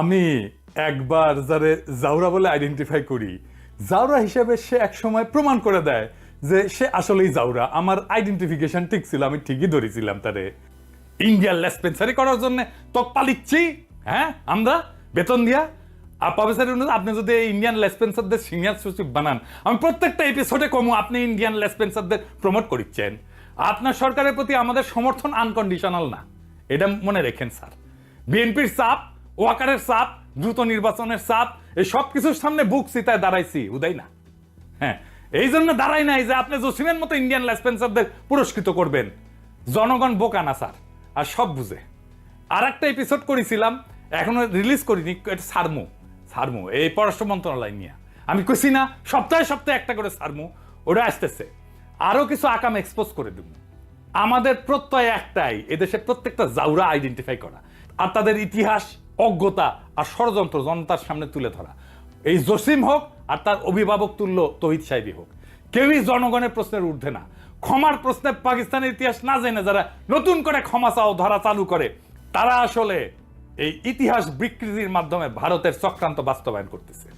আমি একবার যারে জাউরা বলে আইডেন্টিফাই করি জাউরা হিসেবে সে একসময় প্রমাণ করে দেয় যে সে আসলেই জাউরা আমার আইডেন্টিফিকেশন ঠিক ছিল, আমি ঠিকই ধরেছিলাম তারে। ইন্ডিয়ান লেসপেন্সারি করার জন্য তক পালিচ্ছি হ্যাঁ? আমরা, বেতন দিয়া। আর প্রফেসর আপনি যদি ইন্ডিয়ান লেসপেন্সারদের সিনিয়র সচিব বানান, আমি প্রত্যেকটা এপিসোডে কমু, আপনি ইন্ডিয়ান লেসপেন্সারদের প্রমোট করিচ্ছেন। আপনার সরকারের প্রতি আমাদের সমর্থন আনকন্ডিশনাল না। এটা মনে রেখেন, স্যার। বিএনপির চাপ ওয়াকারের চাপ দ্রুত নির্বাচনের চাপ এই সব কিছুর সামনে বুক সিতায় দাঁড়াইছি, উদয় না। হ্যাঁ এই জন্য দাঁড়াই নাই যে আপনি জসিমের মতো ইন্ডিয়ান লেসপেন্সারদের পুরস্কৃত করবেন। জনগণ বোকা না, স্যার, আর সব বুঝে। আর একটা এপিসোড করেছিলাম, এখনও রিলিজ করিনি, এটা সারমু সারমু, এই পররাষ্ট্র মন্ত্রণালয় নিয়ে। আমি কইছি না, সপ্তাহে সপ্তাহে একটা করে সারমু, ওটা আসতেছে। আরও কিছু আকাম এক্সপোজ করে দেবো। আমাদের প্রত্যয় একটাই এদেশে প্রত্যেকটা জাউরা আইডেন্টিফাই করা। আর তাদের ইতিহাস অজ্ঞতা আর ষড়যন্ত্র জনতার সামনে তুলে ধরা। এই জসিম হোক আর তার অভিভাবক তুল্য তহিদ সাহেবী হোক। কেউই জনগণের প্রশ্নের ঊর্ধ্বে না। ক্ষমার প্রশ্নে পাকিস্তানের ইতিহাস না জেনে যারা নতুন করে ক্ষমা চাও, ধরা চালু করে, তারা আসলে এই ইতিহাস বিকৃতির মাধ্যমে ভারতের চক্রান্ত বাস্তবায়ন করতেছে।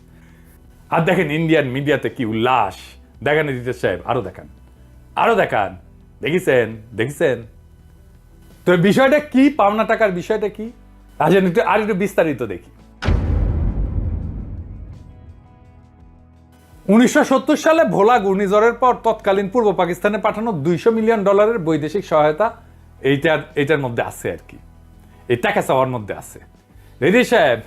আর দেখেন ইন্ডিয়ান মিডিয়াতে কি উল্লাস। দেখেন রিতেশ সাহেব, আরও দেখান। আরও দেখান। দেখিছেন? দেখিছেন? তো বিষয়টা কি? পাওনা টাকার বিষয়টা কি? আসেন একটু আর একটু বিস্তারিত দেখি। উনিশশো সালে ভোলা ঘূর্ণিঝড়ের পর তৎকালীন পূর্ব পাকিস্তানে পাঠানো দুইশো মিলিয়ন ডলারের বৈদেশিক সহায়তা এইটার মধ্যে আছে আর কি। এই টাকা চাওয়ার মধ্যে আছে। সাহেব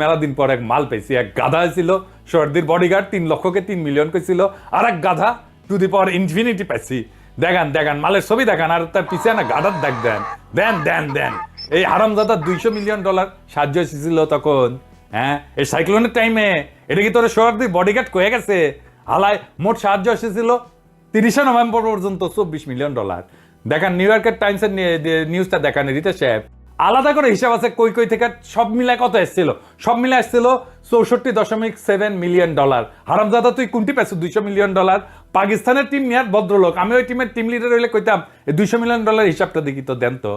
মেলা দিন পর এক মাল পেয়েছি এক গাধা ছিল সর্দির বডিগার্ড তিন লক্ষকে তিন মিলিয়ন কইছিল। আর এক গাধা টু দি পাওয়ার ইনফিনিটি পাইছি। দেখান দেখান, মালের ছবি দেখান। আর তার পিছিয়ে না গাধার দেখ দেন। দেন দেন দেন। এই হারামজাদা দুইশো মিলিয়ন ডলার সাহায্য এসেছিল তখন। হ্যাঁ এই সাইক্লোনের টাইমে এটা কি তোর সর্দির বডিগার্ড কয়ে গেছে? হালায় মোট সাহায্য এসেছিল তিরিশে নভেম্বর পর্যন্ত চব্বিশ মিলিয়ন ডলার দেখান নিউ ইয়র্কের টাইমসের নিউজটা দেখান, রিতেশ সাহেব। আলাদা করে হিসাব আছে কই কই থেকে, সব মিলায় কত এসেছিল? সব মিলে এসেছিল চৌষট্টি দশমিক সেভেন মিলিয়ন ডলার হারামজাদা, তুই কোনটি পেয়েছ? দুইশো মিলিয়ন ডলার পাকিস্তানের টিম নেয়ার ভদ্রলোক। আমি ওই টিমের টিম লিডার হইলে কইতাম, এই দুইশো মিলিয়ন ডলার হিসাবটা দেখি তো দেন তো।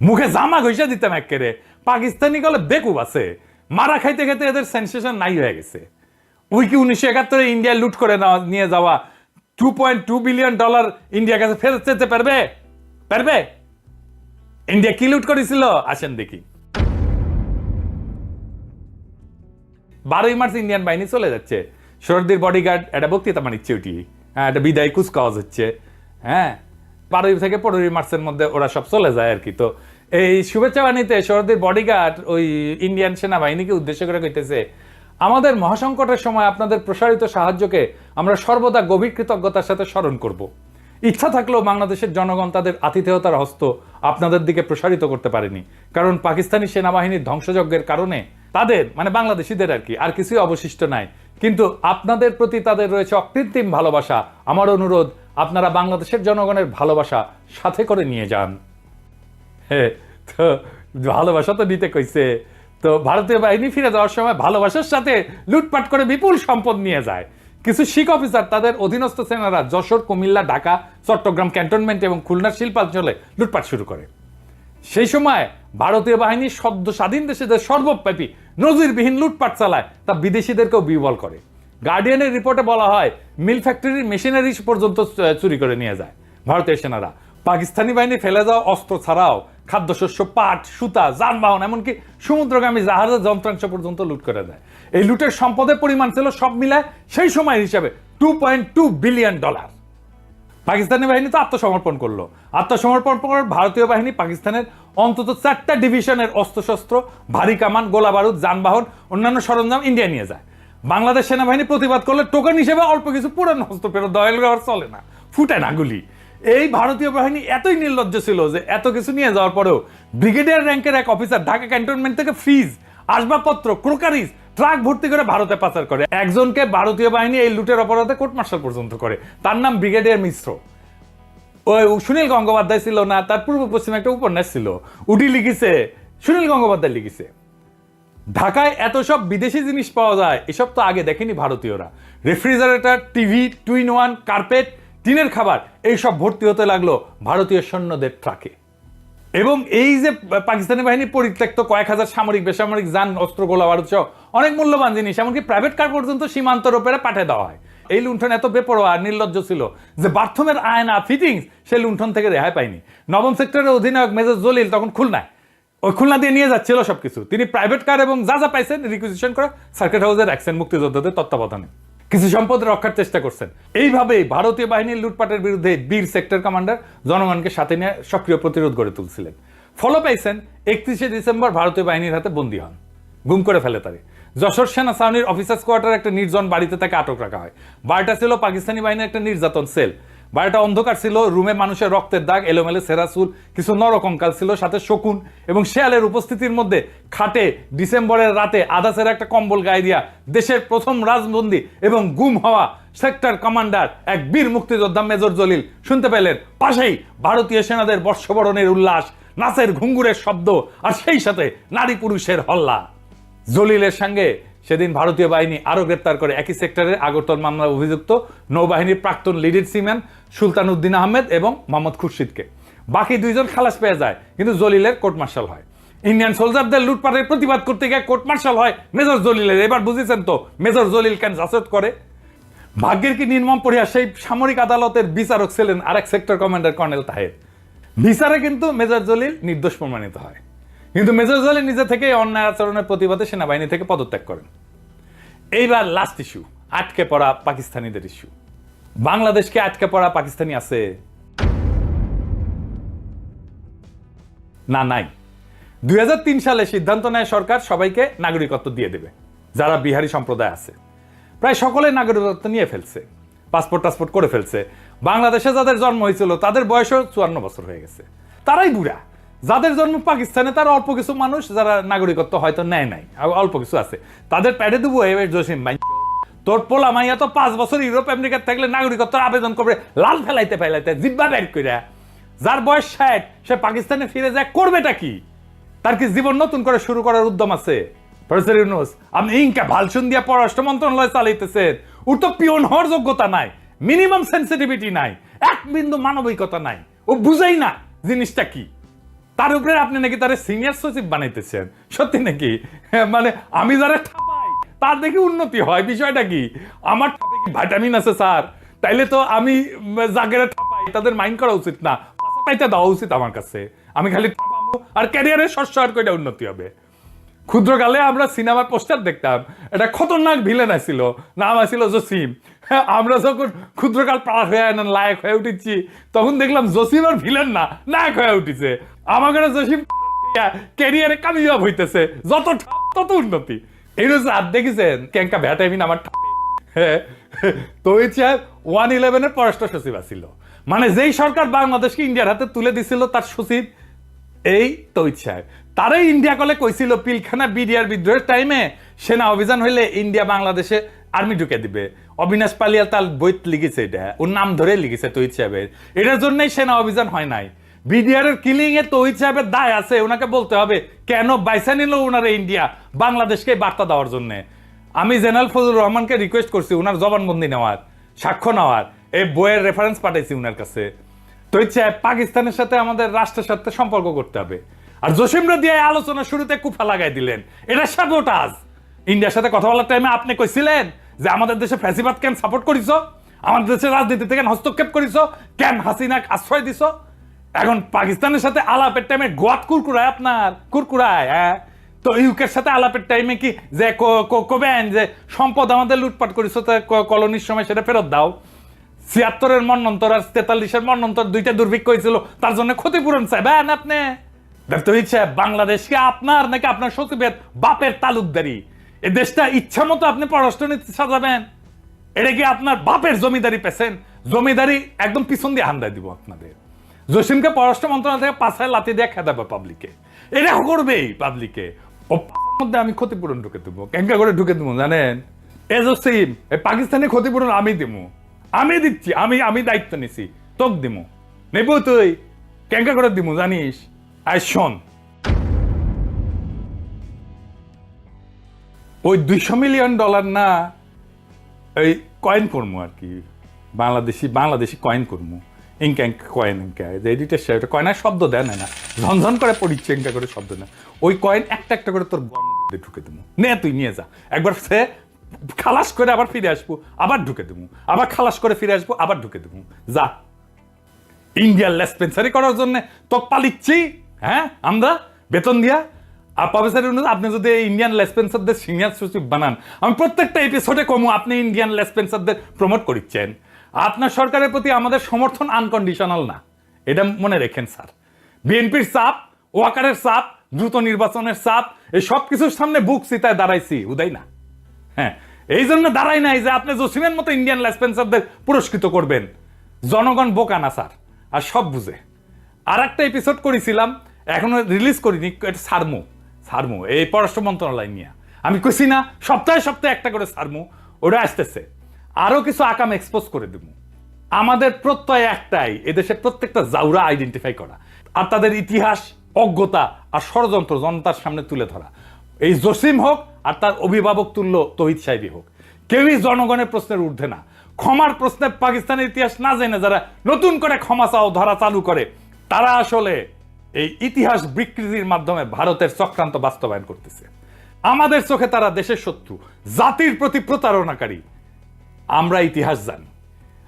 মুখে জামা ঘষা দিতাম একেরে পাকিস্তানি গলে বেকুব আছে। মারা খাইতে খাইতে এদের সেন্সেশন নাই হয়ে গেছে। ওই কি উনিশশো একাত্তরে ইন্ডিয়া লুট করে নিয়ে যাওয়া two point two billion dollar ইন্ডিয়ার কাছে ফেরত যেতে পারবে? পারবে? ইন্ডিয়া কি লুট করেছিল? আসেন দেখি। বারোই মার্চ ইন্ডিয়ান বাহিনী চলে যাচ্ছে। সর্দির বডিগার্ড একটা বক্তৃতা মানিচ্ছে ওটি হ্যাঁ একটা বিদায় কুচকাওয়াজ হচ্ছে। হ্যাঁ বারোই থেকে পনেরোই মার্চের মধ্যে ওরা সব চলে যায় আর কি। তো এই শুভেচ্ছা বাণীতে সর্দির বডিগার্ড ওই ইন্ডিয়ান সেনাবাহিনীকে উদ্দেশ্য করে কইতেছে, আমাদের মহাসংকটের সময় আপনাদের প্রসারিত সাহায্যকে আমরা সর্বদা গভীর কৃতজ্ঞতার সাথে স্মরণ করব। ইচ্ছা থাকলেও বাংলাদেশের জনগণ তাদের আতিথেয়তার হস্ত আপনাদের দিকে প্রসারিত করতে পারেনি। কারণ পাকিস্তানি সেনাবাহিনীর ধ্বংসযজ্ঞের কারণে তাদের মানে বাংলাদেশিদের আর কি, আর কিছুই অবশিষ্ট নাই। কিন্তু আপনাদের প্রতি তাদের রয়েছে অকৃত্রিম ভালোবাসা। আমার অনুরোধ আপনারা বাংলাদেশের জনগণের ভালোবাসা সাথে করে নিয়ে যান। হ্যাঁ, তো ভালোবাসা তো নিতে কইছে। তো ভারতীয় বাহিনী ফিরে যাওয়ার সময় ভালোবাসার সাথে লুটপাট করে বিপুল সম্পদ নিয়ে যায়। কিছু শিখ অফিসার তাদের অধীনস্থ সেনারা যশোর কুমিল্লা ঢাকা চট্টগ্রাম ক্যান্টনমেন্ট এবং খুলনার শিল্পাঞ্চলে লুটপাট শুরু করে। সেই সময় ভারতীয় বাহিনী সদ্য স্বাধীন দেশে যে সর্বব্যাপী নজিরবিহীন লুটপাট চালায় তা বিদেশিদেরকেও বিবল করে। গার্ডিয়ানের রিপোর্টে বলা হয় মিল ফ্যাক্টরির মেশিনারি পর্যন্ত চুরি করে নিয়ে যায়। ভারতীয় সেনারা, পাকিস্তানি বাহিনী ফেলে যাওয়া অস্ত্র ছাড়াও খাদ্যশস্য, পাট, সুতা, যানবাহন, এমনকি সমুদ্রগামী জাহাজের যন্ত্রাংশ পর্যন্ত লুট করে দেয়। এই লুটের সম্পদের পরিমাণ ছিল সব মিলায় সেই সময় হিসাবে two point two billion dollar Pakistani বাহিনী তো আত্মসমর্পণ করল। আত্মসমর্পণ পর ভারতীয় বাহিনী পাকিস্তানের অন্তত চারটা ডিভিশনের অস্ত্রশস্ত্র, ভারী কামান, গোলা বারুদ, যানবাহন, অন্যান্য সরঞ্জাম ইন্ডিয়া নিয়ে যায়। বাংলাদেশ সেনাবাহিনী প্রতিবাদ করলে টোকেন হিসেবে অল্প কিছু পুরানো অস্ত্র ফেরত দয়াল ব্যবহার চলে না। ফুটে না গুলি। এই ভারতীয় বাহিনী এতই নির্লজ্জ ছিল যে এত কিছু নিয়ে যাওয়ার পরেও ব্রিগেডিয়ার র্যাঙ্কের এক অফিসার ঢাকা ক্যান্টনমেন্ট থেকে ফ্রিজ, আসবাবপত্র, ক্রোকারিজ, ট্রাক ভর্তি করে ভারতে পাচার করে। একজনকে ভারতীয় বাহিনী এই লুটের অপরাধে কোর্ট মার্শাল পর্যন্ত করে। তার নাম ব্রিগেডিয়ার মিশ্র। ওই সুনীল গঙ্গোপাধ্যায় ছিল না, তার পূর্ব পশ্চিমে একটা উপন্যাস ছিল। উটি লিখেছে, সুনীল গঙ্গোপাধ্যায় লিখেছে। ঢাকায় এত সব বিদেশি জিনিস পাওয়া যায়, এসব তো আগে দেখেনি ভারতীয়রা। Refrigerator, TV two in one, carpet, টিনের খাবার, এইসব ভর্তি হতে লাগল ভারতীয় সৈন্যদের ট্রাকে। এবং এই যে পাকিস্তানি বাহিনী পরিত্যক্ত কয়েক হাজার সামরিক, বেসামরিক, যান, অস্ত্র, গোলা বারুদ সহ অনেক মূল্যবান জিনিস, এমনকি প্রাইভেট কার পর্যন্ত সীমান্ত ওপরে পাঠিয়ে দেওয়া হয়। এই লুণ্ঠন এত বেপরোয়া নির্লজ্জ ছিল যে বাথরুমের আয়না ফিটিংস সেই লুণ্ঠন থেকে রেহাই পায়নি নবম সেক্টরের অধিনায়ক মেজর জলিল তখন খুলনায়। ওই খুলনা দিয়ে নিয়ে যাচ্ছিল সবকিছু। তিনি প্রাইভেট কার এবং যা যা পাইছেন রিকুইজিশন করে সার্কিট হাউসে রাখছেন মুক্তিযোদ্ধাদের তত্ত্বাবধানে। কিছু সম্পদ রক্ষার চেষ্টা করছেন। এইভাবেই ভারতীয় বাহিনীর লুটপাটের বিরুদ্ধে বীর সেক্টর কমান্ডার জনগণকে সাথে নিয়ে সক্রিয় প্রতিরোধ গড়ে তুলছিলেন। ফলো পাইছেন, একত্রিশে ডিসেম্বর ভারতীয় বাহিনীর হাতে বন্দী হন। গুম করে ফেলে তারে। যশোর সেনা ছাউনির অফিসার্স কোয়ার্টার একটা নির্জন বাড়িতে তাকে আটক রাখা হয়। বাড়িটা ছিল পাকিস্তানি বাহিনীর একটা নির্যাতন সেল বাড়িটা অন্ধকার ছিল, রুমে মানুষের রক্তের দাগ, এলোমেলো সেরাসুল কিছু নরকঙ্কাল ছিল, সাথে শকুন এবং শেয়ালের উপস্থিতির মধ্যে খাটে ডিসেম্বরের রাতে আধা সেরা একটা কম্বল গায়ে দিয়া দেশের প্রথম রাজবন্দী এবং গুম হওয়া সেক্টর কমান্ডার এক বীর মুক্তিযোদ্ধা মেজর জলিল। শুনতে পেলেন, পাশেই ভারতীয় সেনাদের বর্ষবরণের উল্লাস, নাচের ঘুঙ্গুরের শব্দ আর সেই সাথে নারী পুরুষের হল্লা। জলিলের সঙ্গে সেদিন ভারতীয় বাহিনী আরও গ্রেপ্তার করে একই সেক্টরের আগরতল মামলার অভিযুক্ত নৌবাহিনীর প্রাক্তন লিডের সিম্যান সুলতান উদ্দিন আহমেদ এবং মোহাম্মদ খুরশিদকে। বাকি দুইজন খালাস পেয়ে যায়, কিন্তু জলিলের কোর্ট মার্শাল হয়। ইন্ডিয়ান সোলজারদের লুটপাটের প্রতিবাদ করতে গিয়ে কোর্ট মার্শাল হয় মেজর জলিলের। এবার বুঝেছেন তো, মেজর জলিল কেন জাসদ করে? ভাগ্যের কি নির্মম পড়িয়া সেই সামরিক আদালতের বিচারক ছিলেন আরেক সেক্টর কমান্ডার কর্নেল তাহের। বিচারে কিন্তু মেজর জলিল নির্দোষ প্রমাণিত হয়। কিন্তু মেজর জলিল নিজে থেকে অন্যায় আচরণের প্রতিবাদে সেনাবাহিনী থেকে পদত্যাগ করেন। এইবার লাস্ট ইস্যু আটকে পড়া পাকিস্তানিদের ইস্যু বাংলাদেশকে আটকে পড়া পাকিস্তানি আছে? না, নাই। দুই সালে সিদ্ধান্ত নেয় সরকার, সবাইকে নাগরিকত্ব দিয়ে দেবে, যারা বিহারি সম্প্রদায় আছে। প্রায় সকলে নাগরিকত্ব নিয়ে ফেলছে পাসপোর্ট টাসপোর্ট করে ফেলছে। বাংলাদেশে যাদের জন্ম হয়েছিল, তাদের বয়সও চুয়ান্ন বছর হয়ে গেছে। তারাই বুড়া। যাদের জন্ম পাকিস্তানে, তার অল্প কিছু মানুষ যারা নাগরিকত্ব হয়তো নেয় নাই। অল্প কিছু আছে। তাদের প্যাডে দেবো জসিম ভাই। তোর পোলা মাইয়া তো পাঁচ বছর ইউরোপ, আমেরিকার থাকলে নাগরিকত্ব আবেদন করবে, লাল ফেলাইতে ফেলাইতে, জিব্বা ব্যাগ কইরা। যার বয়স ষাট, সে পাকিস্তানে ফিরে যায়, করবেটা কি? তার কি জীবন নতুন করে শুরু করার উদ্যম আছে? ইউনুস, আপনি ভালসুন পররাষ্ট্র মন্ত্রণালয় চালাইতেছেন। ওর তো পিওন হওয়ার যোগ্যতা নাই, মিনিমাম সেন্সিটিভিটি নাই, এক বিন্দু মানবিকতা নাই। ও বুঝেই না জিনিসটা কি। তার উপরে আপনি নাকি তার সিনিয়র সচিব বানাইতেছেন? সত্যি নাকি? হ্যাঁ, মানে আমি যারা ঠাপাই তার দেখি উন্নতি হয় বিষয়টা কি? আমার ঠাপে ভাইটামিন আছে স্যার? তাইলে তো আমি জাগেরে ঠাপাই তাদের মাইন্ড করা উচিত না। পাইতে দেওয়া উচিত আমার কাছে। আমি খালি ঠাপাবো আর ক্যারিয়ারে শস্য আর কয়টা উন্নতি হবে। ক্ষুদ্রকালে আমরা সিনেমার পোস্টার দেখতাম। এটা খতরনাক ভিলেন আছিল। নাম আছিল জসিম। আমরা যখন ক্ষুদ্রকাল পার হয়ে না লায়ক হয়ে উঠেছি তখন দেখলাম জসিম আর ভিলেন না নায়ক হয়ে উঠেছে। আমাকে জসিম ক্যারিয়ারে কামিয়াব হইতেছে যত তত উন্নতি। এই রয়েছে আর দেখেছেন ক্যাঙ্কা ভ্যাটামিন আমার হ্যাঁ, তো ইচ্ছা ওয়ান ইলেভেনের পররাষ্ট্র সচিব আছিল। মানে যেই সরকার বাংলাদেশকে ইন্ডিয়ার হাতে তুলে দিছিল তার সচিব এই তৈত সাহেব তারাই ইন্ডিয়া কলে কইছিল পিলখানা বিডিআর বিদ্রোহের টাইমে সেনা অভিযান হইলে ইন্ডিয়া বাংলাদেশে আর্মি ঢুকে দিবে। অবিনাশ পালিয়াল তার বইত লিখেছে এটা, ওর নাম ধরে লিখেছে তৈত সাহেবের। এটার জন্যই সেনা অভিযান হয় নাই। বিডিআর এর কিলিং এ তৈত সাহেবের দায় আছে, ওনাকে বলতে হবে, কেন বাইসা নিল ওনারা ইন্ডিয়া বাংলাদেশকে বার্তা দেওয়ার জন্য? আমি জেনারেল ফজলুর রহমানকে রিকোয়েস্ট করছি ওনার জবানবন্দি নেওয়ার, সাক্ষ্য নেওয়ার, এই বইয়ের রেফারেন্স পাঠাইছি ওনার কাছে। তো ইচ্ছে পাকিস্তানের সাথে আমাদের রাষ্ট্রের সাথে সম্পর্ক করতে হবে। আর জসিমরা দিয়ে আলোচনা শুরুতে কুফা লাগাই দিলেন। এটা সাবোটাজ ইন্ডিয়ার সাথে কথা বলার টাইমে আপনি কইছিলেন যে আমাদের দেশে ফ্যাসিবাদ কেন সাপোর্ট করিস আমাদের দেশের রাজনীতি থেকে হস্তক্ষেপ করিস কেন হাসিনাক আশ্রয় দিছ। এখন পাকিস্তানের সাথে আলাপের টাইমে গোয়াত কুরকুরায় আপনার, কুরকুরায় হ্যাঁ? তো ইউকের সাথে আলাপের টাইমে কি যে কবেন, যে সম্পদ আমাদের লুটপাট করিস কলোনির সময় সেটা ফেরত দাও। ছিয়াত্তরের মন্নন্তর আর তেতাল্লিশের মন্নন্তর দুইটা দুর্ভিক্ষ হয়েছিল, তার জন্য ক্ষতিপূরণ চাইবেন আপনি? দেখতে ইচ্ছে বাংলাদেশকে আপনার নাকি আপনার সচিবের বাপের তালুকদারি? এ দেশটা ইচ্ছা মতো আপনি পররাষ্ট্র নীতি সাজাবেন। এটা কি আপনার বাপের জমিদারি পেছেন? জমিদারি একদম পিছন দিয়ে হান্দায় দিব আপনাদের। জসিমকে পররাষ্ট্র মন্ত্রণালয় থেকে পাশায় লাতি দিয়ে খেদাবে পাবলিকে এটা করবেই পাবলিকে ও মধ্যে আমি ক্ষতিপূরণ ঢুকে দেবো। ক্যাঙ্কা করে ঢুকে দেবো, জানেন? এ জসিম এই পাকিস্তানি ক্ষতিপূরণ আমি দেবো আমি দিচ্ছি, আমি আমি দায়িত্ব নিছি। তোক দিমু। নেব তুই। ক্যাঙ্কা করে দিমু, জানিস? আই শোন। ওই দুইশো মিলিয়ন ডলার না, এই কয়েন করব আর কি। বাংলাদেশি বাংলাদেশি কয়েন করব ইঙ্কা ইঙ্কা কয়েন ইঙ্কা যে এডিটের সে ওটা কয়েনের শব্দ দেয় না না। ঝনঝন করে পড়িচ্ছে ইঙ্কা করে শব্দ না। ওই কয়েন একটা একটা করে তোর মধ্যে ঢুকে দেবো। নে তুই, নিয়ে যা। একবার সে খালাস করে আবার ফিরে আসব, আবার ঢুকে দেবো। আবার খালাস করে ফিরে আসব, আবার ঢুকে দেবো। যা। ইন্ডিয়ান লেসপেন্সারি করার জন্য তো পালিচ্ছি হ্যাঁ? আমরা বেতন দিয়া আর প্রফেসর আপনি যদি ইন্ডিয়ান লেসপেন্সারদের সিনিয়র সচিব বানান, আমি প্রত্যেকটা এপিসোডে কমু, আপনি ইন্ডিয়ান লেসপেন্সারদের প্রমোট করিচ্ছেন। আপনার সরকারের প্রতি আমাদের সমর্থন আনকন্ডিশনাল না। এটা মনে রেখেন, স্যার। বিএনপির চাপ, ওয়াকারের চাপ, দ্রুত নির্বাচনের চাপ, এই সব কিছুর সামনে বুক চিতায় দাঁড়াইছি, উদয় না। হ্যাঁ এই জন্য দাঁড়াই নাই যে আপনি জসিমের মতো ইন্ডিয়ান লেসপেন্সারদের পুরস্কৃত করবেন। জনগণ বোকা না, স্যার, আর সব বুঝে। আর একটা এপিসোড করেছিলাম, এখনও রিলিজ করিনি, এটা সারমু। সারমু, এই পররাষ্ট্র মন্ত্রণালয় নিয়ে। আমি কইছি না, সপ্তাহে সপ্তাহে একটা করে সারমু, ওটা আসতেছে। আরও কিছু আকাম এক্সপোজ করে দেবো আমাদের প্রত্যয় একটাই, এদেশের প্রত্যেকটা জাউরা আইডেন্টিফাই করা। আর তাদের ইতিহাস, অজ্ঞতা আর ষড়যন্ত্র জনতার সামনে তুলে ধরা। এই জসিম হোক আর তার অভিভাবক তুল্য তহিদ সাহেবই হোক। কেউই জনগণের প্রশ্নের ঊর্ধ্বে না। ক্ষমার প্রশ্নে পাকিস্তানের ইতিহাস না জেনে যারা নতুন করে ক্ষমা চাও, ধরা চালু করে, তারা আসলে এই ইতিহাস বিকৃতির মাধ্যমে ভারতের চক্রান্ত বাস্তবায়ন করতেছে। আমাদের চোখে তারা দেশের শত্রু, জাতির প্রতি প্রতারণাকারী। আমরা ইতিহাস জানি।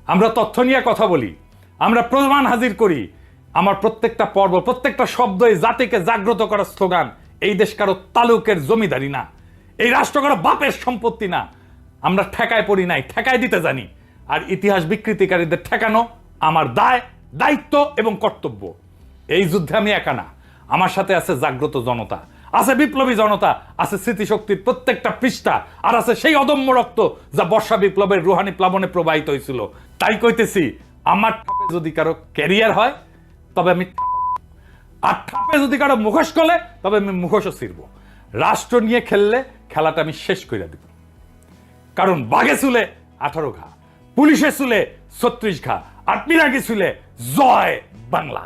আমরা তথ্য নিয়ে কথা বলি। আমরা প্রমাণ হাজির করি। আমার প্রত্যেকটা পর্ব, প্রত্যেকটা শব্দ এই জাতিকে জাগ্রত করার স্লোগান, এই দেশ কারও তালুকের জমিদারি না। এই রাষ্ট্র কারও বাপের সম্পত্তি না। আমরা ঠেকায় পড়ি নাই, ঠেকায় দিতে জানি। আর ইতিহাস বিকৃতিকারীদের ঠেকানো আমার দায়, দায়িত্ব এবং কর্তব্য। এই যুদ্ধে আমি একা না। আমার সাথে আছে জাগ্রত জনতা, আছে বিপ্লবী জনতা, আছে স্মৃতিশক্তির প্রত্যেকটা পৃষ্ঠা, আর আছে সেই অদম্য রক্ত যা বর্ষা বিপ্লবের রুহানি প্লাবনে প্রবাহিত হয়েছিল। তাই কইতেছি, আমার যদি কারও ক্যারিয়ার হয়, তবে আমি আর ঠাপে যদি কারও মুখোশ করলে তবে আমি মুখোশও ছিড়ব। রাষ্ট্র নিয়ে খেললে খেলাটা আমি শেষ করে দিব। কারণ বাঘে চুলে আঠারো ঘা, পুলিশে চুলে ছত্রিশ ঘা, আর পিনাকি চুলে জয় বাংলা।